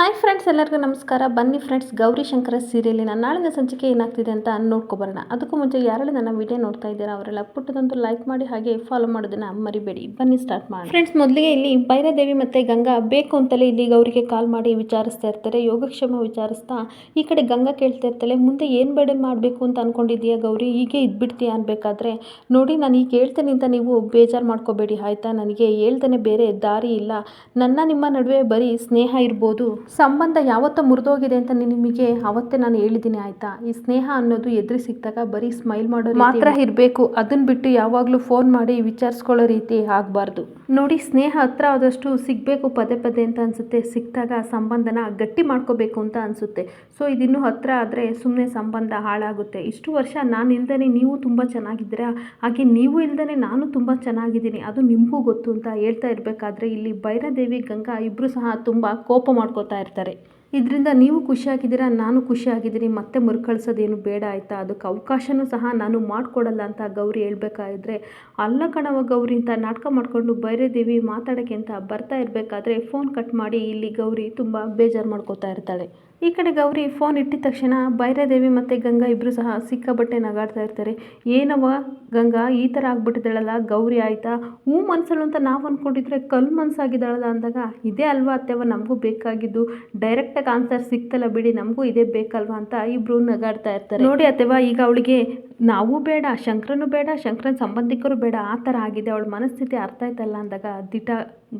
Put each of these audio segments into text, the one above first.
Hi friends ಎಲ್ಲರಿಗೂ ನಮಸ್ಕಾರ. ಬನ್ನಿ ಫ್ರೆಂಡ್ಸ್ ಗೌರಿ ಶಂಕರ ಸೀರಿಯಲಿನ ನಾಳಿನ ಸಂಚಿಕೆ ಏನಾಗ್ತಿದೆ ಅಂತ ನೋಡ್ಕೊಬರೋಣ ಅದಕ್ಕೂ ಮುಂಚೆ ಯಾರೆಲ್ಲ ನನ್ನ ವಿಡಿಯೋ ನೋಡ್ತಾ ಇದ್ದೀರಾ ಅವರೆಲ್ಲ ಪುಟ್ಟದೊಂದು ಲೈಕ್ ಮಾಡಿ ಹಾಗೆ ಫಾಲೋ ಮಾಡೋದನ್ನು ಮರಿಬೇಡಿ. ಬನ್ನಿ ಸ್ಟಾರ್ಟ್ ಮಾಡಿ ಫ್ರೆಂಡ್ಸ್ ಮೊದಲಿಗೆ ಇಲ್ಲಿ ಭೈರದೇವಿ ಮತ್ತು ಗಂಗಾ ಬೇಕು ಅಂತಲೇ ಇಲ್ಲಿ ಗೌರಿಗೆ ಕಾಲ್ ಮಾಡಿ ವಿಚಾರಿಸ್ತಾ ಇರ್ತಾರೆ. ಯೋಗಕ್ಷೇಮ ವಿಚಾರಿಸ್ತಾ ಈ ಕಡೆ ಗಂಗಾ ಕೇಳ್ತಾ ಇರ್ತಾಳೆ. ಮುಂದೆ ಏನು ಬೇಡ ಮಾಡಬೇಕು ಅಂತ ಅಂದ್ಕೊಂಡಿದ್ದೀಯಾ ಗೌರಿ? ಹೀಗೆ ಇದ್ಬಿಡ್ತೀಯಾ ಅನ್ಬೇಕಾದ್ರೆ? ನೋಡಿ, ನಾನು ಈಗ ಹೇಳ್ತೇನೆ ಅಂತ ನೀವು ಬೇಜಾರು ಮಾಡ್ಕೋಬೇಡಿ, ಆಯಿತಾ? ನನಗೆ ಹೇಳ್ತಾನೆ, ಬೇರೆ ದಾರಿ ಇಲ್ಲ. ನನ್ನ ನಿಮ್ಮ ನಡುವೆ ಬರೀ ಸ್ನೇಹ ಇರ್ಬೋದು. ಸಂಬಂಧ ಯಾವತ್ತೋ ಮುರಿದೋಗಿದೆ ಅಂತ ನಿಮಗೆ ಅವತ್ತೇ ನಾನು ಹೇಳಿದ್ದೀನಿ ಆಯಿತಾ? ಈ ಸ್ನೇಹ ಅನ್ನೋದು ಎದುರು ಸಿಕ್ಕಿದಾಗ ಬರೀ ಸ್ಮೈಲ್ ಮಾಡೋ ಮಾತ್ರ ಇರಬೇಕು. ಅದನ್ನು ಬಿಟ್ಟು ಯಾವಾಗಲೂ ಫೋನ್ ಮಾಡಿ ವಿಚಾರಿಸ್ಕೊಳ್ಳೋ ರೀತಿ ಆಗಬಾರ್ದು. ನೋಡಿ ಸ್ನೇಹ ಹತ್ರ ಆದಷ್ಟು ಸಿಗಬೇಕು ಪದೇ ಪದೇ ಅಂತ ಅನಿಸುತ್ತೆ. ಸಿಕ್ಕಿದಾಗ ಸಂಬಂಧನ ಗಟ್ಟಿ ಮಾಡ್ಕೋಬೇಕು ಅಂತ ಅನಿಸುತ್ತೆ. ಸೊ ಇದಿನ್ನೂ ಹತ್ರ ಆದರೆ ಸುಮ್ಮನೆ ಸಂಬಂಧ ಹಾಳಾಗುತ್ತೆ. ಇಷ್ಟು ವರ್ಷ ನಾನು ಇಲ್ದೇ ನೀವು ತುಂಬ ಚೆನ್ನಾಗಿದ್ದೀರಾ? ಹಾಗೆ ನೀವು ಇಲ್ದೇ ನಾನು ತುಂಬ ಚೆನ್ನಾಗಿದ್ದೀನಿ. ಅದು ನಿಮಗೂ ಗೊತ್ತು ಅಂತ ಹೇಳ್ತಾ ಇರಬೇಕಾದ್ರೆ ಇಲ್ಲಿ ಭೈರದೇವಿ ಗಂಗಾ ಇಬ್ಬರು ಸಹ ತುಂಬ ಕೋಪ ಮಾಡ್ಕೋತಾ ಇರ್ತಾರೆ. ಇದರಿಂದ ನೀವು ಖುಷಿಯಾಗಿದ್ದೀರಾ? ನಾನು ಖುಷಿಯಾಗಿದ್ದೀನಿ. ಮತ್ತೆ ಮರುಕಳಿಸೋದೇನು ಬೇಡ ಆಯಿತಾ? ಅದಕ್ಕೆ ಅವಕಾಶನೂ ಸಹ ನಾನು ಮಾಡಿಕೊಡಲ್ಲ ಅಂತ ಗೌರಿ ಹೇಳಬೇಕಾದ್ರೆ, ಅಲ್ಲ ಕಣವ ಗೌರಿ ಅಂತ ನಾಟಕ ಮಾಡಿಕೊಂಡು ಬೈರೇದೇವಿ ಮಾತಾಡೋಕ್ಕೆ ಅಂತ ಬರ್ತಾ ಇರಬೇಕಾದ್ರೆ ಫೋನ್ ಕಟ್ ಮಾಡಿ ಇಲ್ಲಿ ಗೌರಿ ತುಂಬ ಬೇಜಾರು ಮಾಡ್ಕೋತಾ ಇರ್ತಾಳೆ. ಈ ಕಡೆ ಗೌರಿ ಫೋನ್ ಇಟ್ಟಿದ ತಕ್ಷಣ ಭೈರದೇವಿ ಮತ್ತು ಗಂಗಾ ಇಬ್ಬರು ಸಹ ಸಿಕ್ಕಾಬಟ್ಟೆ ನಗಾಡ್ತಾ ಇರ್ತಾರೆ. ಏನವ ಗಂಗಾ? ಈ ಥರ ಆಗ್ಬಿಟ್ಟಿದ್ದಾಳಲ್ಲ, ಗೌರಿ ಆಯಿತಾ? ಹ್ಞೂ ಮನ್ಸಳು ಅಂತ ನಾವು ಅಂದ್ಕೊಂಡಿದ್ರೆ ಕಲ್ಲು ಮನಸ್ಸಾಗಿದ್ದಾಳಲ್ಲ ಅಂದಾಗ, ಇದೇ ಅಲ್ವಾ ಅತ್ತೆವ ನಮಗೂ ಬೇಕಾಗಿದ್ದು? ಡೈರೆಕ್ಟಾಗಿ ಆನ್ಸರ್ ಸಿಕ್ತಲ್ಲ ಬಿಡಿ, ನಮಗೂ ಇದೇ ಬೇಕಲ್ವಾ? ಅಂತ ಇಬ್ಬರು ನಗಾಡ್ತಾ ಇರ್ತಾರೆ. ನೋಡಿ ಅತ್ತೆವ ಈಗ ಅವಳಿಗೆ ನಾವು ಬೇಡ, ಶಂಕರನು ಬೇಡ, ಶಂಕರನ ಸಂಬಂಧಿಕರು ಬೇಡ, ಆ ಥರ ಆಗಿದೆ, ಅವಳ ಮನಸ್ಥಿತಿ ಅರ್ಥ ಆಯ್ತಲ್ಲ? ಅಂದಾಗ, ದಿಟ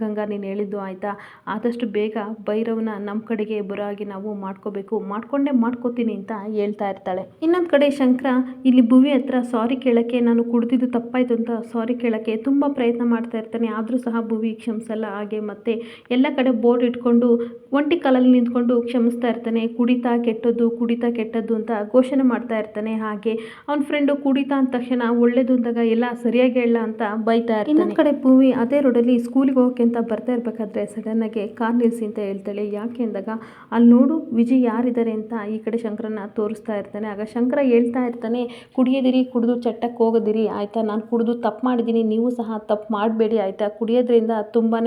ಗಂಗಾ, ನೀನು ಹೇಳಿದ್ದು ಆಯಿತಾ? ಆದಷ್ಟು ಬೇಗ ಭೈರವನ ನಮ್ಮ ಕಡೆಗೆ ಬರಾಗಿ ನಾವು ಮಾಡ್ಕೋಬೇಕು. ಮಾಡ್ಕೊಂಡೇ ಮಾಡ್ಕೋತೀನಿ ಅಂತ ಹೇಳ್ತಾ ಇರ್ತಾಳೆ. ಇನ್ನೊಂದು ಕಡೆ ಶಂಕರ, ಇಲ್ಲಿ ಭುವಿ ಹತ್ರ ಸಾರಿ ಕೇಳೋಕ್ಕೆ ನಾನು ಕುಡಿದಿದ್ದು ತಪ್ಪಾಯಿತು ಅಂತ ಸಾರಿ ಕೇಳೋಕ್ಕೆ ತುಂಬ ಪ್ರಯತ್ನ ಮಾಡ್ತಾ ಇರ್ತಾನೆ. ಆದರೂ ಸಹ ಭುವಿ ಕ್ಷಮಿಸಲ್ಲ. ಹಾಗೆ ಮತ್ತೆ ಎಲ್ಲ ಕಡೆ ಬೋರ್ಡ್ ಇಟ್ಕೊಂಡು ಒಂಟಿ ಕಾಲಲ್ಲಿ ನಿಂತ್ಕೊಂಡು ಕ್ಷಮಿಸ್ತಾ ಇರ್ತಾನೆ. ಕುಡಿತಾ ಕೆಟ್ಟದ್ದು ಕುಡಿತಾ ಕೆಟ್ಟದ್ದು ಅಂತ ಘೋಷಣೆ ಮಾಡ್ತಾ ಇರ್ತಾನೆ. ಹಾಗೆ ಅವ್ನ ಫ್ರೆಂಡು ಕುಡಿತಾ ಅಂದ ತಕ್ಷಣ ಒಳ್ಳೇದು ಅಂದಾಗ ಎಲ್ಲ ಸರಿಯಾಗಿ ಹೇಳ ಅಂತ ಬೈತಾ ಇರ್ತಾನೆ. ಇನ್ನೊಂದು ಕಡೆ ಭೂಮಿ ಅದೇ ರೋಡಲ್ಲಿ ಸ್ಕೂಲಿಗೆ ಹೋಗೋಕೆ ಅಂತ ಬರ್ತಾ ಇರಬೇಕಾದ್ರೆ ಆಗಿ ಕಾರ್ ನಿಲ್ಲಿಸಿ ಅಂತ ಹೇಳ್ತಾಳೆ. ಯಾಕೆ ಅಂದಾಗ ಅಲ್ಲಿ ನೋಡು ವಿಜಯ್ ಯಾರಿದ್ದಾರೆ ಅಂತ ಈ ಕಡೆ ಶಂಕರನ ತೋರಿಸ್ತಾ ಇರ್ತಾನೆ. ಆಗ ಶಂಕರ ಹೇಳ್ತಾ ಇರ್ತಾನೆ, ಕುಡಿಯೋದಿರಿ, ಕುಡಿದು ಚಟ್ಟಕ್ಕೆ ಹೋಗೋದಿರಿ, ಆಯಿತಾ? ನಾನು ಕುಡಿದು ತಪ್ಪು ಮಾಡಿದ್ದೀನಿ ನೀವು ಸಹ ತಪ್ಪು ಮಾಡಬೇಡಿ, ಆಯಿತಾ? ಕುಡಿಯೋದ್ರಿಂದ ತುಂಬಾ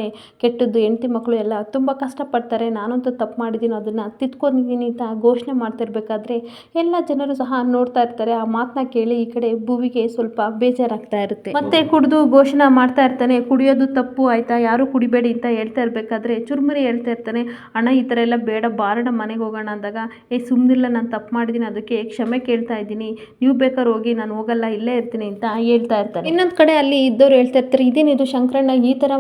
ಕೆಟ್ಟದ್ದು ಹೆಂಡತಿ ಮಕ್ಕಳು ಎಲ್ಲ ತುಂಬ ಕಷ್ಟಪಡ್ತಾರೆ. ನಾನಂತೂ ತಪ್ಪು ಮಾಡಿದ್ದೀನಿ ಅದನ್ನು ತಿತ್ಕೊಂಡಿದ್ದೀನಿ ಅಂತ ಘೋಷಣೆ ಮಾಡ್ತಿರ್ಬೇಕಾದ್ರೆ ಎಲ್ಲ ಜನರು ಸಹ ನೋಡ್ತಾ ಇರ್ತಾರೆ. ಆ ಮಾತನ್ನ ಕೇಳಿ ಈ ಕಡೆ ಭೂವಿಗೆ ಸ್ವಲ್ಪ ಬೇಜಾರಾಗ್ತಾ ಇರುತ್ತೆ. ಮತ್ತೆ ಕುಡಿದು ಘೋಷಣೆ ಮಾಡ್ತಾ ಇರ್ತಾನೆ ಕುಡಿಯೋದು ತಪ್ಪು ಆಯ್ತಾ? ಯಾರು ಕುಡಿಬೇಡಿ ಅಂತ ಹೇಳ್ತಾ ಇರ್ಬೇಕಾದ್ರೆ ಚುರುಮುರಿ ಹೇಳ್ತಾ ಇರ್ತಾನೆ ಅಣ್ಣ ಈ ಥರ ಎಲ್ಲ ಬೇಡ ಬಾರಣ ಮನೆಗೆ ಹೋಗೋಣ ಅಂದಾಗ ಏ ಸುಮ್ಮನಿಲ್ಲ ನಾನು ತಪ್ಪು ಮಾಡಿದ್ದೀನಿ ಅದಕ್ಕೆ ಕ್ಷಮೆ ಕೇಳ್ತಾ ಇದ್ದೀನಿ. ನೀವು ಬೇಕಾದ್ರೆ ಹೋಗಿ ನಾನು ಹೋಗಲ್ಲ ಇಲ್ಲೇ ಇರ್ತೀನಿ ಅಂತ ಹೇಳ್ತಾ ಇರ್ತಾನೆ. ಇನ್ನೊಂದು ಕಡೆ ಅಲ್ಲಿ ಇದ್ದವ್ರು ಹೇಳ್ತಾ ಇರ್ತಾರೆ ಇದೇನಿದು ಶಂಕರಣ್ಣ ಈ ಥರ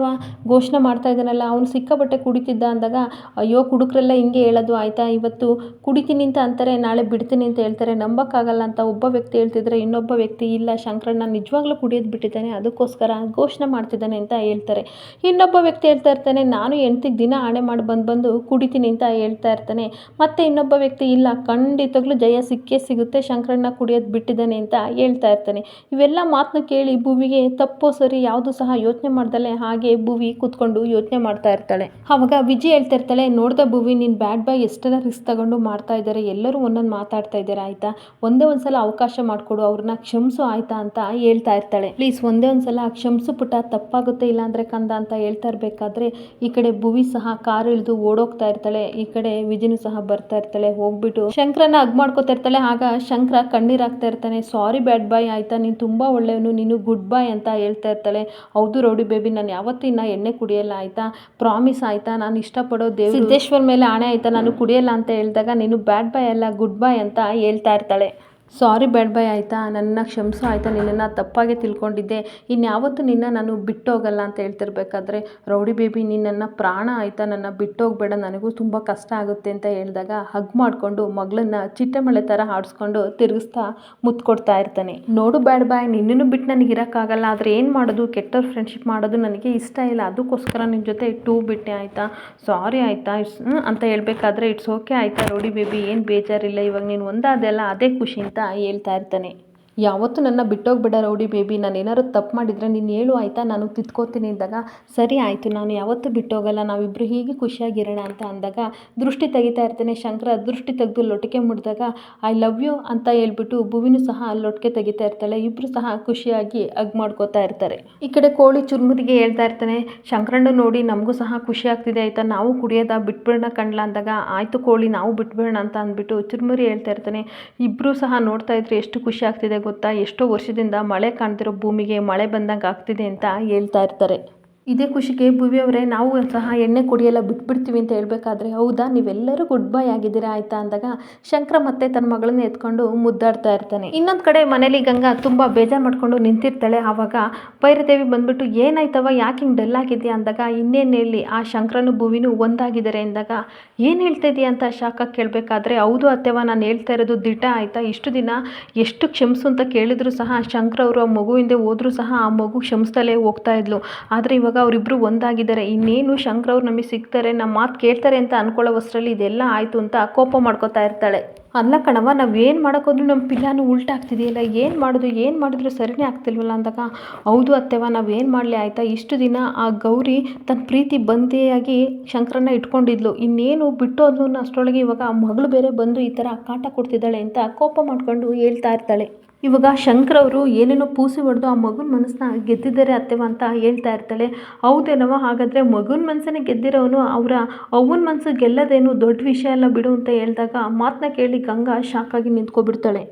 ಘೋಷಣೆ ಮಾಡ್ತಾ ಇದ್ದಾನಲ್ಲ ಅವ್ನು ಸಿಕ್ಕಾಪಟ್ಟೆ ಕುಡಿತಿದ್ದ ಅಂದಾಗ ಅಯ್ಯೋ ಕುಡುಕ್ರೆಲ್ಲ ಹಿಂಗೆ ಹೇಳೋದು ಆಯ್ತಾ? ಇವತ್ತು ಕುಡಿತೀನಿ ಅಂತ ಅಂತಾರೆ ನಾಳೆ ಬಿಡ್ತೀನಿ ಅಂತ ಹೇಳ್ತಾರೆ ನಂಬಕ್ಕಾಗಲ್ಲ ಅಂತ ಒಬ್ಬ ವ್ಯಕ್ತಿ ಹೇಳ್ತಿದ್ರೆ ಇನ್ನೊಬ್ಬ ವ್ಯಕ್ತಿ, ಇಲ್ಲ ಶಂಕರಣ್ಣ ನಿಜವಾಗ್ಲೂ ಕುಡಿಯೋದು ಬಿಟ್ಟಿದ್ದಾನೆ, ಅದಕ್ಕೋಸ್ಕರ ಘೋಷಣೆ ಮಾಡ್ತಿದ್ದಾನೆ ಅಂತ ಹೇಳ್ತಾರೆ. ಇನ್ನೊಬ್ಬ ವ್ಯಕ್ತಿ ಹೇಳ್ತಾ ಇರ್ತಾನೆ, ನಾನು ಹೆಂಡ್ತಿಗೆ ದಿನ ಆಣೆ ಮಾಡಿ ಬಂದು ಬಂದು ಕುಡಿತೀನಿ ಅಂತ ಹೇಳ್ತಾ ಇರ್ತಾನೆ. ಮತ್ತೆ ಇನ್ನೊಬ್ಬ ವ್ಯಕ್ತಿ, ಇಲ್ಲ, ಖಂಡಿತವಾಗ್ಲೂ ಜಯ ಸಿಕ್ಕೇ ಸಿಗುತ್ತೆ ಶಂಕರಣ್ಣ ಕುಡಿಯೋದು ಬಿಟ್ಟಿದ್ದಾನೆ ಅಂತ ಹೇಳ್ತಾ ಇರ್ತಾನೆ. ಇವೆಲ್ಲ ಮಾತನ್ನ ಕೇಳಿ ಭೂವಿಗೆ ತಪ್ಪೋ ಸರಿ ಯಾವುದು ಸಹ ಯೋಚನೆ ಮಾಡ್ದಲೆ ಹಾಗೆ ಭೂವಿ ಕೂತ್ಕೊಂಡು ಯೋಚನೆ ಮಾಡ್ತಾ ಇರ್ತಾಳೆ. ಆವಾಗ ವಿಜಯ್ ಹೇಳ್ತಾ ಇರ್ತಾಳೆ, ನೋಡ್ದ ಭೂವಿ, ನೀನು ಬ್ಯಾಡ್ ಬಾಯ್, ಎಷ್ಟೆಲ್ಲ ರಿಸ್ಕ್ ತಗೊಂಡು ಮಾಡ್ತಾ ಇದ್ದಾರೆ, ಎಲ್ಲರೂ ಒಂದೊಂದು ಮಾತಾಡ್ತಾ ಇದ್ದಾರೆ, ಆಯಿತಾ? ಒಂದೇ ಒಂದ್ಸಲ ಅವಕಾಶ ಮಾಡಿಕೊಡು ಅವ್ರನ್ನ ಕ್ಷಮಿಸು ಆಯ್ತಾ ಅಂತ ಹೇಳ್ತಾ ಇರ್ತಾಳೆ. ಪ್ಲೀಸ್, ಒಂದೇ ಒಂದ್ಸಲ ಕ್ಷಮಿಸು ಪುಟ್ಟ, ತಪ್ಪಾಗುತ್ತೆ ಇಲ್ಲ ಅಂದರೆ ಕಂದ ಅಂತ ಹೇಳ್ತಾ ಇರಬೇಕಾದ್ರೆ ಈ ಕಡೆ ಭುವಿ ಸಹ ಕಾರ್ ಇಳಿದು ಓಡೋಗ್ತಾ ಇರ್ತಾಳೆ. ಈ ಕಡೆ ವಿಜಿನು ಸಹ ಬರ್ತಾ ಇರ್ತಾಳೆ. ಹೋಗ್ಬಿಟ್ಟು ಶಂಕರನ ಅಗ್ ಮಾಡ್ಕೋತಾ ಇರ್ತಾಳೆ. ಆಗ ಶಂಕರ ಕಣ್ಣೀರಾಗ್ತಾ ಇರ್ತಾನೆ. ಸಾರಿ ಬ್ಯಾಡ್ ಬಾಯ್ ಆಯ್ತಾ, ನೀನು ತುಂಬಾ ಒಳ್ಳೆಯವನು, ನೀನು ಗುಡ್ ಬೈ ಅಂತ ಹೇಳ್ತಾ ಇರ್ತಾಳೆ. ಹೌದು ರೌಡಿ ಬೇಬಿ ನಾನು ಯಾವತ್ತೂ ಇನ್ನ ಎಣ್ಣೆ ಕುಡಿಯಲ್ಲ ಆಯ್ತಾ? ಪ್ರಾಮಿಸ್ ಆಯ್ತಾ? ನಾನು ಇಷ್ಟಪಡೋ ದೇವ್ ಸಿದ್ದೇಶ್ವರ್ ಮೇಲೆ ಆಣೆ ಆಯ್ತಾ? ನಾನು ಕುಡಿಯಲ್ಲ ಅಂತ ಹೇಳಿದಾಗ ನೀನು ಬ್ಯಾಡ್ ಬೈ ಅಲ್ಲ ಗುಡ್ ಬಾಯ್ ಅಂತ ಹೇಳ್ತಾ ಇರ್ತಾಳೆ. ಸಾರಿ, ಬ್ಯಾಡ್ ಬಾಯ್ ಆಯಿತಾ? ನನ್ನ ಕ್ಷಮಿಸು ಆಯಿತಾ? ನಿನ್ನನ್ನು ತಪ್ಪಾಗೆ ತಿಳ್ಕೊಂಡಿದ್ದೆ. ಇನ್ಯಾವತ್ತೂ ನಿನ್ನ ನಾನು ಬಿಟ್ಟೋಗಲ್ಲ ಅಂತ ಹೇಳ್ತಿರ್ಬೇಕಾದ್ರೆ, ರೌಡಿ ಬೇಬಿ ನಿನ್ನನ್ನು ಪ್ರಾಣ ಆಯಿತಾ? ನನ್ನ ಬಿಟ್ಟೋಗ್ಬೇಡ. ನನಗೂ ತುಂಬ ಕಷ್ಟ ಆಗುತ್ತೆ ಅಂತ ಹೇಳಿದಾಗ ಹಗ್ ಮಾಡಿಕೊಂಡು ಮಗಳನ್ನ ಚಿಟ್ಟಮಳೆ ಥರ ಆಡಿಸ್ಕೊಂಡು ತಿರುಗಿಸ್ತಾ ಮುತ್ತು ಕೊಡ್ತಾ ಇರ್ತಾನೆ. ನೋಡು ಬ್ಯಾಡ್ ಬಾಯ್ ನಿನ್ನನ್ನು ಬಿಟ್ಟು ನನಗೆ ಇರೋಕ್ಕಾಗಲ್ಲ. ಆದರೆ ಏನು ಮಾಡೋದು? ಕೆಟ್ಟವ್ರ ಫ್ರೆಂಡ್ಶಿಪ್ ಮಾಡೋದು ನನಗೆ ಇಷ್ಟ ಇಲ್ಲ. ಅದಕ್ಕೋಸ್ಕರ ನಿನ್ನ ಜೊತೆ ಟೂ ಬಿಟ್ಟೆ ಆಯಿತಾ? ಸಾರಿ ಆಯಿತಾ? ಇಟ್ಸ್ ಅಂತ ಹೇಳಬೇಕಾದ್ರೆ, ಇಟ್ಸ್ ಓಕೆ ಆಯಿತಾ ರೌಡಿ ಬೇಬಿ? ಏನು ಬೇಜಾರಿಲ್ಲ. ಇವಾಗ ನೀನು ಒಂದಾದೆಲ್ಲ ಅದೇ ಖುಷಿ ಅಂತ ಹೇಳ್ತಾ ಇರ್ತಾನೆ. ಯಾವತ್ತೂ ನನ್ನ ಬಿಟ್ಟೋಗ್ಬೇಡ ರೌಡಿ ಬೇಬಿ, ನಾನು ಏನಾದ್ರು ತಪ್ಪು ಮಾಡಿದರೆ ನೀನು ಹೇಳು ಆಯಿತಾ? ನಾನು ತಿದ್ಕೋತೀನಿ ಅಂದಾಗ, ಸರಿ ಆಯಿತು, ನಾನು ಯಾವತ್ತೂ ಬಿಟ್ಟೋಗಲ್ಲ ನಾವಿಬ್ಬರು ಹೀಗೆ ಖುಷಿಯಾಗಿರೋಣ ಅಂತ ಅಂದಾಗ, ದೃಷ್ಟಿ ತೆಗಿತಾ ಇರ್ತೇನೆ. ಶಂಕರ ದೃಷ್ಟಿ ತೆಗೆದು ಲೊಟಿಕೆ ಮುಡಿದಾಗ ಐ ಲವ್ ಯು ಅಂತ ಹೇಳ್ಬಿಟ್ಟು ಭುವಿನೂ ಸಹ ಲೊಟಿಕೆ ತೆಗಿತಾ ಇರ್ತಾಳೆ. ಇಬ್ಬರು ಸಹ ಖುಷಿಯಾಗಿ ಅಗ್ ಮಾಡ್ಕೋತಾ ಇರ್ತಾರೆ. ಈ ಕಡೆ ಕೋಳಿ ಚುರುಮುರಿಗೆ ಹೇಳ್ತಾ ಇರ್ತಾನೆ, ಶಂಕರಣ್ಣ ನೋಡಿ, ನಮಗೂ ಸಹ ಖುಷಿ ಆಗ್ತಿದೆ ಆಯಿತಾ? ನಾವು ಕುಡಿಯೋದ ಬಿಟ್ಬಿಡೋಣ ಕಣ್ಲ ಅಂದಾಗ, ಆಯಿತು ಕೋಳಿ, ನಾವು ಬಿಟ್ಬಿಡೋಣ ಅಂತ ಅಂದ್ಬಿಟ್ಟು ಚುರುಮುರಿ ಹೇಳ್ತಾ ಇರ್ತಾನೆ. ಇಬ್ಬರು ಸಹ ನೋಡ್ತಾ ಇದ್ರೆ ಎಷ್ಟು ಖುಷಿ ಆಗ್ತಿದೆ ಗೊತ್ತಾ? ಎಷ್ಟೋ ವರ್ಷದಿಂದ ಮಳೆ ಕಾಣ್ತಿರೋ ಭೂಮಿಗೆ ಮಳೆ ಬಂದಂಗೆ ಆಗ್ತಿದೆ ಅಂತ ಹೇಳ್ತಾ ಇರ್ತಾರೆ. ಇದೇ ಖುಷಿಗೆ ಭುವಿಯವರೇ ನಾವು ಸಹ ಎಣ್ಣೆ ಕುಡಿಯೆಲ್ಲ ಬಿಟ್ಬಿಡ್ತೀವಿ ಅಂತ ಹೇಳ್ಬೇಕಾದ್ರೆ ಹೌದಾ? ನೀವೆಲ್ಲರೂ ಗುಡ್ ಬೈ ಆಗಿದ್ದೀರಾ ಆಯಿತಾ ಅಂದಾಗ ಶಂಕರ ಮತ್ತೆ ತನ್ನ ಮಗಳನ್ನ ಎತ್ಕೊಂಡು ಮುದ್ದಾಡ್ತಾ ಇರ್ತಾನೆ. ಇನ್ನೊಂದು ಕಡೆ ಮನೇಲಿ ಗಂಗಾ ತುಂಬ ಬೇಜಾರು ಮಾಡಿಕೊಂಡು ನಿಂತಿರ್ತಾಳೆ. ಆವಾಗ ಭೈರದೇವಿ ಬಂದ್ಬಿಟ್ಟು, ಏನಾಯ್ತವ? ಯಾಕೆ ಹಿಂಗೆ ಡಲ್ ಆಗಿದ್ಯಾ ಅಂದಾಗ, ಇನ್ನೇನು ಹೇಳಿ, ಆ ಶಂಕರನು ಭುವಿನೂ ಒಂದಾಗಿದ್ದಾರೆ ಅಂದಾಗ, ಏನು ಹೇಳ್ತಾ ಇದೆಯಾ ಅಂತ ಶಾಖ ಕೇಳಬೇಕಾದ್ರೆ, ಹೌದು ಅತ್ತೆವ ನಾನು ಹೇಳ್ತಾ ಇರೋದು ದಿಟ ಆಯಿತಾ? ಇಷ್ಟು ದಿನ ಎಷ್ಟು ಕ್ಷಮಿಸು ಅಂತ ಕೇಳಿದ್ರು ಸಹ ಶಂಕರ ಅವರು ಆ ಮಗು ಹಿಂದೆ ಹೋದರೂ ಸಹ ಆ ಮಗು ಕ್ಷಮಿಸ್ತಲೇ ಹೋಗ್ತಾ ಇದ್ಲು. ಆದರೆ ಇವಾಗ ಅವರಿಬ್ಬರು ಒಂದಾಗಿದ್ದಾರೆ. ಇನ್ನೇನು ಶಂಕರ್ ಅವ್ರು ನಮಗೆ ಸಿಗ್ತಾರೆ ನಮ್ಮ ಮಾತು ಕೇಳ್ತಾರೆ ಅಂತ ಅನ್ಕೊಳ್ಳೋವಷ್ಟರಲ್ಲಿ ಇದೆಲ್ಲ ಆಯಿತು ಅಂತ ಕೋಪ ಮಾಡ್ಕೋತಾ ಇರ್ತಾಳೆ. ಅಲ್ಲ ಕಣವ ನಾವು ಏನು ಮಾಡೋಕ್ಕೋದ್ರೂ ನಮ್ಮ ಪಿಲ್ಲಾನು ಉಲ್ಟಾಗ್ತಿದೆಯಲ್ಲ ಏನು ಮಾಡೋದು, ಏನು ಮಾಡಿದ್ರು ಸರಿನೇ ಆಗ್ತಿಲ್ವಲ್ಲ ಅಂದಾಗ? ಹೌದು ಅತ್ತೆವ ನಾವು ಏನು ಮಾಡಲಿ ಆಯಿತಾ? ಇಷ್ಟು ದಿನ ಆ ಗೌರಿ ತನ್ನ ಪ್ರೀತಿ ಬಂದಿಯಾಗಿ ಶಂಕರನ್ನ ಇಟ್ಕೊಂಡಿದ್ಲು. ಇನ್ನೇನು ಬಿಟ್ಟು ಅದನ್ನು ಅಷ್ಟರೊಳಗೆ ಇವಾಗ ಮಗಳು ಬೇರೆ ಬಂದು ಈ ಥರ ಕಾಟ ಕೊಡ್ತಿದ್ದಾಳೆ ಅಂತ ಕೋಪ ಮಾಡಿಕೊಂಡು ಹೇಳ್ತಾ ಇರ್ತಾಳೆ. ಇವಾಗ ಶಂಕರ್ ಅವರು ಏನೇನೋ ಪೂಸಿ ಹೊಡೆದು ಆ ಮಗುನ ಮನಸ್ಸನ್ನ ಗೆದ್ದಿದ್ದಾರೆ ಅತ್ತೆವ ಅಂತ ಹೇಳ್ತಾ ಇರ್ತಾಳೆ. ಹೌದೇನವ ಹಾಗಾದರೆ ಮಗುನ ಮನಸ್ಸನ್ನೇ ಗೆದ್ದಿರೋನು ಅವರ ಅವನ ಮನಸ್ಸು ಗೆಲ್ಲೋದೇನು ದೊಡ್ಡ ವಿಷಯ ಅಲ್ಲ ಬಿಡು ಅಂತ ಹೇಳಿದಾಗ ಮಾತನ್ನ ಕೇಳಿ ಗಂಗಾ ಶಾಕಾಗಿ ನಿಂತ್ಕೊಬಿಡ್ತಾಳೆ.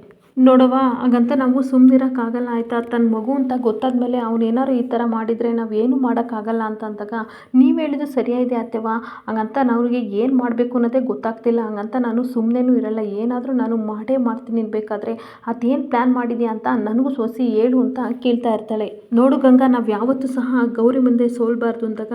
ನೋಡವ್ವ, ಹಾಗಂತ ನಾವು ಸುಮ್ಮನಿರೋಕ್ಕಾಗಲ್ಲ ಆಯಿತಾ ತನ್ನ ಮಗು ಅಂತ ಗೊತ್ತಾದ ಮೇಲೆ ಅವ್ನು ಈ ಥರ ಮಾಡಿದರೆ ನಾವು ಏನು ಮಾಡೋಕ್ಕಾಗಲ್ಲ ಅಂತ ಅಂದಾಗ ನೀವು ಹೇಳಿದ್ದು ಸರಿಯಾಗಿದೆ ಅತ್ತೆವ ಹಾಗಂತ ಅವ್ರಿಗೆ ಏನು ಮಾಡಬೇಕು ಅನ್ನೋದೇ ಗೊತ್ತಾಗ್ತಿಲ್ಲ. ಹಾಗಂತ ನಾನು ಸುಮ್ಮನೆನೂ ಇರಲ್ಲ. ಏನಾದರೂ ನಾನು ಮಾಡೇ ಮಾಡ್ತೀನಿ ಬೇಕಾದರೆ ಅದೇನು ಪ್ಲ್ಯಾನ್ ಮಾಡಿದೆಯಾ ಅಂತ ನನಗೂ ಸೋಸಿ ಹೇಳು ಅಂತ ಕೇಳ್ತಾ ಇರ್ತಾಳೆ. ನೋಡು ಗಂಗಾ, ನಾವು ಯಾವತ್ತೂ ಸಹ ಗೌರಿ ಮುಂದೆ ಸೋಲ್ಬಾರ್ದು ಅಂದಾಗ,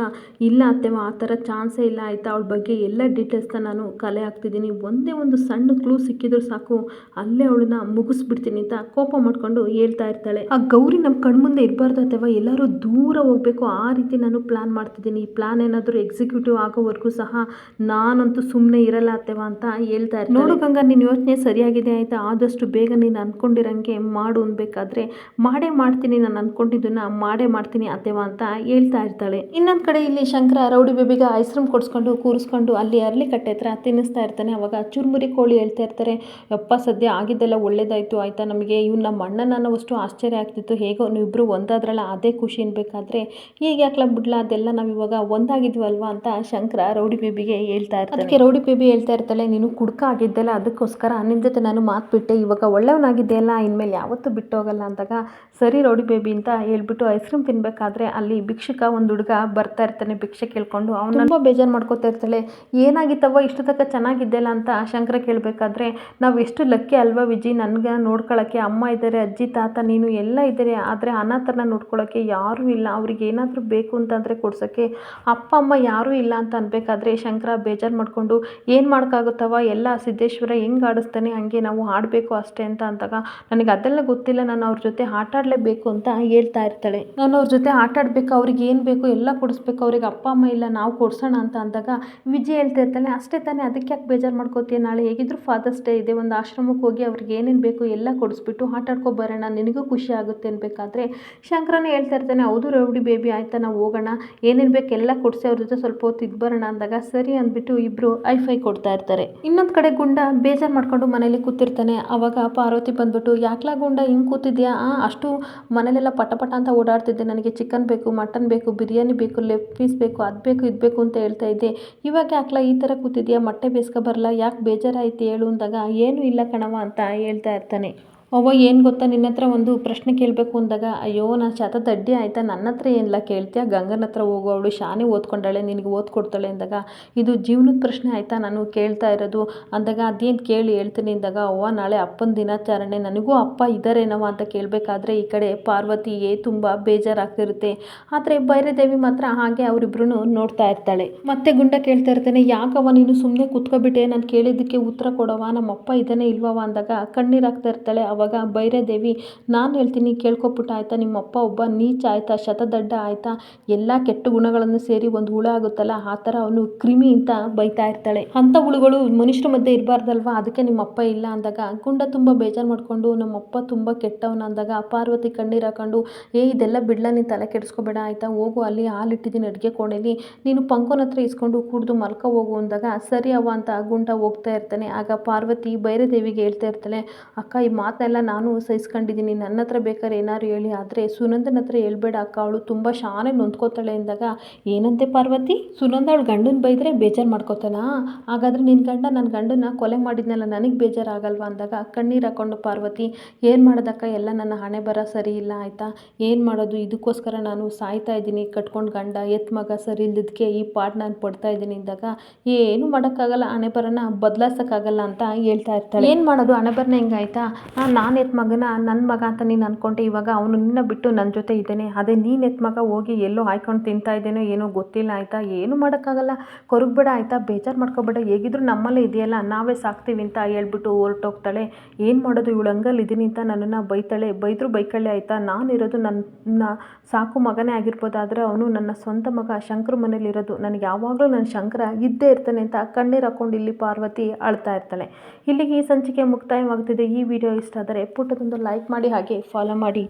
ಇಲ್ಲ ಅತ್ತೆವ ಆ ಥರ ಚಾನ್ಸೇ ಇಲ್ಲ. ಆಯಿತಾ, ಅವಳ ಬಗ್ಗೆ ಎಲ್ಲ ಡೀಟೇಲ್ಸ್ನ ನಾನು ಕಲೆ ಹಾಕ್ತಿದ್ದೀನಿ. ಒಂದೇ ಒಂದು ಸಣ್ಣ ಕ್ಲೂ ಸಿಕ್ಕಿದ್ರು ಸಾಕು. ಅಲ್ಲೇ ಅವಳನ್ನ ಮುಗಿಸ್ಬಿಡ್ತೀನಿ ಅಂತ ಕೋಪ ಮಾಡ್ಕೊಂಡು ಹೇಳ್ತಾ ಇರ್ತಾಳೆ. ಆ ಗೌರಿ ನಮ್ಮ ಕಣ್ಮುಂದೆ ಇರಬಾರ್ದು ಅಥವಾ ಎಲ್ಲರೂ ದೂರ ಹೋಗಬೇಕು. ಆ ರೀತಿ ನಾನು ಪ್ಲಾನ್ ಮಾಡ್ತಿದ್ದೀನಿ. ಈ ಪ್ಲಾನ್ ಏನಾದರೂ ಎಕ್ಸಿಕ್ಯೂಟಿವ್ ಆಗೋವರೆಗೂ ಸಹ ನಾನಂತೂ ಸುಮ್ಮನೆ ಇರಲ್ಲ ಅತ್ತೆವ ಅಂತ ಹೇಳ್ತಾ ಇರ್ತಾರೆ ನೋಡು ಗಂಗಾ ನಿನ್ನ ಯೋಚನೆ ಸರಿಯಾಗಿದೆ ಆಯಿತಾ? ಆದಷ್ಟು ಬೇಗ ನೀನು ಅಂದ್ಕೊಂಡಿರೋಂಗೆ ಮಾಡು ಅನ್ಬೇಕಾದ್ರೆ ಮಾಡೇ ಮಾಡ್ತೀನಿ. ನಾನು ಅಂದ್ಕೊಂಡಿದ್ದನ್ನು ಮಾಡೇ ಮಾಡ್ತೀನಿ ಅತ್ತೆವ ಅಂತ ಹೇಳ್ತಾ ಇರ್ತಾಳೆ. ಇನ್ನೊಂದು ಕಡೆ ಇಲ್ಲಿ ಶಂಕರ ರೌಡಿ ಬೇಬಿಗೆ ಐಸ್ ಕ್ರೀಮ್ ಕೊಡಿಸ್ಕೊಂಡು ಕೂರಿಸ್ಕೊಂಡು ಅಲ್ಲಿ ಅರಳಿ ಕಟ್ಟೆ ಹತ್ರ ತಿನ್ನಿಸ್ತಾ ಇರ್ತಾನೆ. ಅವಾಗ ಚುರುಮುರಿ ಕೋಳಿ ಹೇಳ್ತಾ ಇರ್ತಾರೆ. ಯಪ್ಪ ಸದ್ಯ ಆಗಿದ್ದೆಲ್ಲ ಒಳ್ಳೇದಾಯಿತು ಆಯಿತಾ? ನಮಗೆ ಇವ್ನು ನಮ್ಮ ಅಣ್ಣನ ಅನ್ನೋವಷ್ಟು ಆಶ್ಚರ್ಯ ಆಗ್ತಿತ್ತು. ಹೇಗೋ ನೀವಿಬ್ಬರು ಒಂದಾದ್ರಲ್ಲ ಅದೇ ಖುಷಿ ಅನ್ಬೇಕಾದ್ರೆ ಈಗ ಯಾಕ್ಲ ಬಿಡ್ಲ? ಅದೆಲ್ಲ ನಾವು ಇವಾಗ ಒಂದಾಗಿದ್ವಲ್ವಾ ಅಂತ ಶಂಕರ ರೌಡಿ ಬೇಬಿಗೆ ಹೇಳ್ತಾ ಇರ್ತಾರೆ ಅದಕ್ಕೆ ರೌಡಿ ಬೇಬಿ ಹೇಳ್ತಾ ಇರ್ತಾಳೆ ನೀನು ಕುಡ್ಕ ಆಗಿದ್ದೆಲ್ಲ ಅದಕ್ಕೋಸ್ಕರ ನಿನ್ನ ಜೊತೆ ನಾನು ಮಾತು ಬಿಟ್ಟೆ ಇವಾಗ ಒಳ್ಳೆಯವನಾಗಿದ್ದೆ ಅಲ್ಲ ಇನ್ಮೇಲೆ ಯಾವತ್ತೂ ಬಿಟ್ಟೋಗಲ್ಲ ಅಂದಾಗ ಸರಿ ರೌಡಿ ಬೇಬಿ ಅಂತ ಹೇಳ್ಬಿಟ್ಟು ಐಸ್ ಕ್ರೀಮ್ ತಿನ್ಬೇಕಾದ್ರೆ ಅಲ್ಲಿ ಭಿಕ್ಷಕ ಒಂದು ಹುಡುಗ ಬರ್ತಾ ಇರ್ತಾನೆ ಭಿಕ್ಷೆ ಕೇಳ್ಕೊಂಡು. ಅವನು ತುಂಬ ಬೇಜಾರು ಮಾಡ್ಕೋತಾ ಇರ್ತಾಳೆ. ಏನಾಗಿತ್ತವ ಇಷ್ಟು ತಕ್ಕ ಚೆನ್ನಾಗಿದ್ದೆಲ್ಲ ಅಂತ ಶಂಕರ ಕೇಳಬೇಕಾದ್ರೆ ನಾವು ಎಷ್ಟು ಲಕ್ಕಿ ಅಲ್ವಾ ವಿಜಿ ನನಗೆ ನೋಡ್ಕೊಳ್ಳೋಕ್ಕೆ ಅಮ್ಮ ಇದ್ದಾರೆ ಅಜ್ಜಿ, ತಾತ, ನೀನು ಎಲ್ಲ ಇದ್ದಾರೆ ಆದರೆ ಅನಾಥರನ್ನ ನೋಡ್ಕೊಳ್ಳೋಕ್ಕೆ ಯಾರೂ ಇಲ್ಲ. ಅವ್ರಿಗೆ ಏನಾದರೂ ಬೇಕು ಅಂತಂದರೆ ಕೊಡ್ಸೋಕ್ಕೆ ಅಪ್ಪ, ಅಮ್ಮ ಯಾರೂ ಇಲ್ಲ ಅಂತ ಅನ್ಬೇಕಾದ್ರೆ ಶಂಕರ ಬೇಜಾರು ಮಾಡಿಕೊಂಡು, ಏನು ಮಾಡೋಕ್ಕಾಗುತ್ತವ? ಎಲ್ಲ ಸಿದ್ದೇಶ್ವರ ಹೆಂಗೆ ಆಡಿಸ್ತಾನೆ? ಹಂಗೆ ನಾವು ಆಡಬೇಕು ಅಷ್ಟೇ ಅಂತ ಅಂದಾಗ, ನನಗೆ ಅದೆಲ್ಲ ಗೊತ್ತಿಲ್ಲ. ನಾನು ಅವ್ರ ಜೊತೆ ಆಟಾಡಲೇಬೇಕು ಅಂತ ಹೇಳ್ತಾ ಇರ್ತಾಳೆ. ನಾನು ಅವ್ರ ಜೊತೆ ಆಟ ಆಡಬೇಕು. ಅವ್ರಿಗೆ ಏನು ಬೇಕು ಎಲ್ಲ ಕೊಡಿಸ್ಬೇಕು. ಅವ್ರಿಗೆ ಅಪ್ಪ, ಅಮ್ಮ ಇಲ್ಲ. ನಾವು ಕೊಡ್ಸೋಣ ಅಂತ ಅಂದಾಗ ವಿಜಯ್ ಹೇಳ್ತಾ ಇರ್ತಾನೆ ಅಷ್ಟೇ ತಾನೇ. ಅದಕ್ಕೆ ಯಾಕೆ ಬೇಜಾರು ಮಾಡ್ಕೋತೀಯ? ನಾಳೆ ಹೇಗಿದ್ರು ಫಾದರ್ಸ್ ಡೇ ಇದೆ. ಒಂದು ಆಶ್ರಮಕ್ಕೆ ಹೋಗಿ ಅವ್ರಿಗೆ ಏನೇನು ಬೇಕು ಎಲ್ಲ ಕೊಡಿಸ್ಬಿಟ್ಟು ಆಟಾಡ್ಕೊ ಬರೋಣ ನಿನಗೂ ಖುಷಿ ಆಗುತ್ತೆ ಅನ್ಬೇಕಾದ್ರೆ ಶಂಕರನೇ ಹೇಳ್ತಾ ಇರ್ತಾನೆ, ಹೌದು ರೌಡಿ ಬೇಬಿ, ಆಯ್ತಾ, ನಾವು ಹೋಗೋಣ, ಏನೇನು ಬೇಕು ಎಲ್ಲ ಕೊಡಿಸಿ, ಅವ್ರ ಜೊತೆ ಸ್ವಲ್ಪ ಹೊತ್ತು ಇದು ಬರೋಣ ಅಂದಾಗ ಸರಿ ಅಂದ್ಬಿಟ್ಟು ಇಬ್ಬರು ಐಫೈ ಕೊಡ್ತಾ ಇರ್ತಾರೆ. ಇನ್ನೊಂದು ಕಡೆ ಗುಂಡ ಬೇಜಾರು ಮಾಡ್ಕೊಂಡು ಮನೇಲಿ ಕೂತಿರ್ತಾನೆ. ಅವಾಗ ಪಾರ್ವತಿ ಬಂದ್ಬಿಟ್ಟು, ಯಾಕ್ಲಾ ಗುಂಡ, ಹಿಂಗೆ ಕೂತಿದ್ಯಾ? ಅಷ್ಟು ಮನೇಲೆಲ್ಲ ಪಟ ಪಟ ಅಂತ ಓಡಾಡ್ತಿದ್ದೆ, ನನಗೆ ಚಿಕನ್ ಬೇಕು ಮಟನ್ ಬೇಕು, ಬಿರಿಯಾನಿ ಬೇಕು ಲೆಗ್ ಪೀಸ್ ಬೇಕು, ಅದು ಬೇಕು, ಇದು ಬೇಕು ಅಂತ ಹೇಳ್ತಾ ಇದ್ದೆ. ಇವಾಗ ಯಾಕ್ಲಾ ಈ ಥರ ಕೂತಿದ್ಯಾ? ಮೊಟ್ಟೆ ಬೇಯಿಸ್ಕೊ ಬರಲ್ಲ ಯಾಕೆ ಬೇಜಾರಾಯ್ತು ಹೇಳು ಅಂದಾಗ, ಏನೂ ಇಲ್ಲ ಕಣವ ಅಂತ ಹೇಳ್ತಾ ಇರ್ತಾನೆ ಅವ್ವ, ಏನು ಗೊತ್ತಾ? ನಿನ್ನ ಹತ್ರ ಒಂದು ಪ್ರಶ್ನೆ ಕೇಳಬೇಕು ಅಂದಾಗ, ಅಯ್ಯೋ ನಾನು ಶತ ದಡ್ಡಿ ಆಯಿತಾ? ನನ್ನ ಹತ್ರ ಏನಿಲ್ಲ ಕೇಳ್ತೀಯ? ಗಂಗನ ಹತ್ರ ಹೋಗು, ಅವಳು ಶಾನೆ ಓದ್ಕೊಂಡಾಳೆ, ನಿನಗೆ ಓದ್ಕೊಡ್ತಾಳೆ ಅಂದಾಗ, ಇದು ಜೀವನದ ಪ್ರಶ್ನೆ ಆಯಿತಾ? ನಾನು ಕೇಳ್ತಾ ಇರೋದು ಅಂದಾಗ, ಅದೇನು ಕೇಳಿ ಹೇಳ್ತೀನಿ ಅಂದಾಗ, ಅವ್ವ, ನಾಳೆ ಅಪ್ಪನ ದಿನಾಚರಣೆ, ನನಗೂ ಅಪ್ಪ ಇದ್ದಾರೇನವ ಅಂತ ಕೇಳಬೇಕಾದ್ರೆ, ಈ ಕಡೆ ಪಾರ್ವತಿಗೆ ತುಂಬ ಬೇಜಾರಾಗ್ತಿರುತ್ತೆ. ಆದರೆ ಭೈರದೇವಿ ಮಾತ್ರ ಹಾಗೆ ಅವರಿಬ್ರು ನೋಡ್ತಾ ಇರ್ತಾಳೆ. ಮತ್ತೆ ಗುಂಡ ಕೇಳ್ತಾ ಇರ್ತಾನೆ, ಯಾಕವ್ವ, ನೀನು ಸುಮ್ಮನೆ ಕುತ್ಕೊಬಿಟ್ಟೆ? ನಾನು ಕೇಳಿದ್ದಕ್ಕೆ ಉತ್ತರ ಕೊಡವ ನಮ್ಮ ಅಪ್ಪ ಇದ್ದಾನೆ ಇಲ್ವವ ಅಂದಾಗ ಕಣ್ಣೀರಾಗ್ತಾ ಇರ್ತಾಳೆ ಅವಾಗ ಭೈರದೇವಿ ನಾನು ಹೇಳ್ತೀನಿ ಕೇಳ್ಕೊಪುಟ ಆಯಿತಾ? ನಿಮ್ಮಪ್ಪ ಒಬ್ಬ ನೀಚ ಆಯಿತಾ? ಶತದಡ್ಡ ಆಯಿತಾ? ಎಲ್ಲ ಕೆಟ್ಟ ಗುಣಗಳನ್ನು ಸೇರಿ ಒಂದು ಹುಳ ಆಗುತ್ತಲ್ಲ? ಆ ಥರ ಅವನು ಕ್ರಿಮಿ ಅಂತ ಬೈತಾ ಇರ್ತಾಳೆ. ಅಂಥ ಹುಳುಗಳು ಮನುಷ್ಯರ ಮಧ್ಯೆ ಇರಬಾರ್ದಲ್ವಾ? ಅದಕ್ಕೆ ನಿಮ್ಮಪ್ಪ ಇಲ್ಲ ಅಂದಾಗ, ಗುಂಡ ತುಂಬ ಬೇಜಾರು ಮಾಡಿಕೊಂಡು, ನಮ್ಮಪ್ಪ ತುಂಬ ಕೆಟ್ಟವನ ಅಂದಾಗ, ಪಾರ್ವತಿ ಕಣ್ಣೀರು ಹಾಕೊಂಡು, ಏ, ಇದೆಲ್ಲ ಬಿಡ್ಲ, ನೀನು ತಲೆ ಕೆಡಿಸ್ಕೋಬೇಡ, ಆಯಿತಾ? ಹೋಗು, ಅಲ್ಲಿ ಹಾಲಿಟ್ಟಿದ್ದೀನಿ ಅಡುಗೆ ಕೋಣೆಯಲ್ಲಿ ನೀನು ಪಂಕೋನ ಹತ್ರ ಇಸ್ಕೊಂಡು ಕುಡಿದು ಮಲ್ಕ ಹೋಗು ಅಂದಾಗ, ಸರಿ ಅವ ಅಂತ ಗುಂಡ ಹೋಗ್ತಾ ಇರ್ತಾನೆ. ಆಗ ಪಾರ್ವತಿ ಬೈರದೇವಿಗೆ ಹೇಳ್ತಾ ಇರ್ತಾಳೆ, ಅಕ್ಕ, ಈ ಮಾತನ್ನೆಲ್ಲ ನಾನು ಸಹಿಸ್ಕೊಂಡಿದ್ದೀನಿ. ನನ್ನ ಹತ್ರ ಬೇಕಾದ್ರೆ ಏನಾದ್ರು ಹೇಳಿ. ಆದರೆ ಸುನಂದನ ಹತ್ರ ಹೇಳ್ಬೇಡ ಅಕ್ಕ. ಅವಳು ತುಂಬ ಶಾನೆ ನೊಂದ್ಕೋತಾಳೆ ಅಂದಾಗ, ಏನಂತೆ ಪಾರ್ವತಿ? ಸುನಂದ ಅವಳು ಗಂಡನ ಬೈದರೆ ಬೇಜಾರು ಮಾಡ್ಕೋತಾನಾ? ಹಾಗಾದ್ರೆ ನಿನ್ನ ಗಂಡ ನನ್ನ ಗಂಡನ ಕೊಲೆ ಮಾಡಿದ್ನಲ್ಲ, ನನಗೆ ಬೇಜಾರಾಗಲ್ವಾ? ಅಂದಾಗ, ಕಣ್ಣೀರು ಹಾಕೊಂಡು ಪಾರ್ವತಿ, ಏನು ಮಾಡೋದಕ್ಕ ಎಲ್ಲ ನನ್ನ ಹಣೆ ಬರ ಸರಿ ಇಲ್ಲ, ಆಯಿತಾ? ಏನು ಮಾಡೋದು? ಇದಕ್ಕೋಸ್ಕರ ನಾನು ಸಾಯ್ತಾ ಇದ್ದೀನಿ. ಕಟ್ಕೊಂಡು ಗಂಡ, ಎತ್ ಮಗ ಸರಿ ಇಲ್ಲದಕ್ಕೆ ಈ ಪಾಟ್ ನಾನು ಪಡ್ತಾ ಇದ್ದೀನಿ ಅಂದಾಗ, ಏನು ಮಾಡೋಕ್ಕಾಗಲ್ಲ. ಹಣೆ ಬರನ ಬದಲಾಯಿಸೋಕ್ಕಾಗಲ್ಲ ಅಂತ ಹೇಳ್ತಾ ಇರ್ತಾಳೆ. ಏನು ಮಾಡೋದು? ಹಣೆ ಬರನ ಹಿಂಗಾಯ್ತಾ? ನಾನು ಎತ್ ಮಗನ ನನ್ನ ಮಗ ಅಂತ ನೀನು ಅಂದ್ಕೊಂಡೆ ಇವಾಗ ಅವನು ನಿನ್ನ ಬಿಟ್ಟು ನನ್ನ ಜೊತೆ ಇದ್ದೇನೆ. ಅದೇ ನೀನು ಎತ್ ಮಗ ಹೋಗಿ ಎಲ್ಲೋ ಹಾಯ್ಕೊಂಡು ತಿಂತಾ ಇದ್ದೇನೋ ಏನೋ ಗೊತ್ತಿಲ್ಲ ಆಯಿತಾ? ಏನು ಮಾಡೋಕ್ಕಾಗಲ್ಲ. ಕೊರಗಬೇಡ ಆಯಿತಾ? ಬೇಜಾರು ಮಾಡ್ಕೊಬೇಡ. ಹೇಗಿದ್ರು ನಮ್ಮಲ್ಲೇ ಇದೆಯಲ್ಲ? ನಾವೇ ಸಾಕ್ತೀವಿ ಅಂತ ಹೇಳ್ಬಿಟ್ಟು ಹೊರಟೋಗ್ತಾಳೆ. ಏನು ಮಾಡೋದು? ಇವಳು ಹಂಗಲ್ಲಿ ಇದ್ದೀನಿ ಅಂತ ನನ್ನನ್ನು ಬೈತಾಳೆ. ಬೈದರೂ ಬೈಕಳ್ಳಿ ಆಯಿತಾ? ನಾನಿರೋದು ನನ್ನ ಸಾಕು ಮಗನೇ ಆಗಿರ್ಬೋದಾದರೆ ಅವನು ನನ್ನ ಸ್ವಂತ ಮಗ, ಶಂಕರ ಮನೇಲಿರೋದು ನನಗೆ ಯಾವಾಗಲೂ ನನ್ನ ಶಂಕರ ಇದ್ದೇ ಇರ್ತಾನೆ ಅಂತ ಕಣ್ಣೀರು ಹಾಕೊಂಡು ಇಲ್ಲಿ ಪಾರ್ವತಿ ಅಳ್ತಾ ಇರ್ತಾಳೆ. ಇಲ್ಲಿಗೆ ಈ ಸಂಚಿಕೆ ಮುಕ್ತಾಯವಾಗ್ತಿದೆ. ಈ ವಿಡಿಯೋ ಇಷ್ಟ ಆದರೆ ಪುಟದೊಂದು ಲೈಕ್ ಮಾಡಿ ಹಾಗೆ ಫಾಲೋ ಮಾಡಿ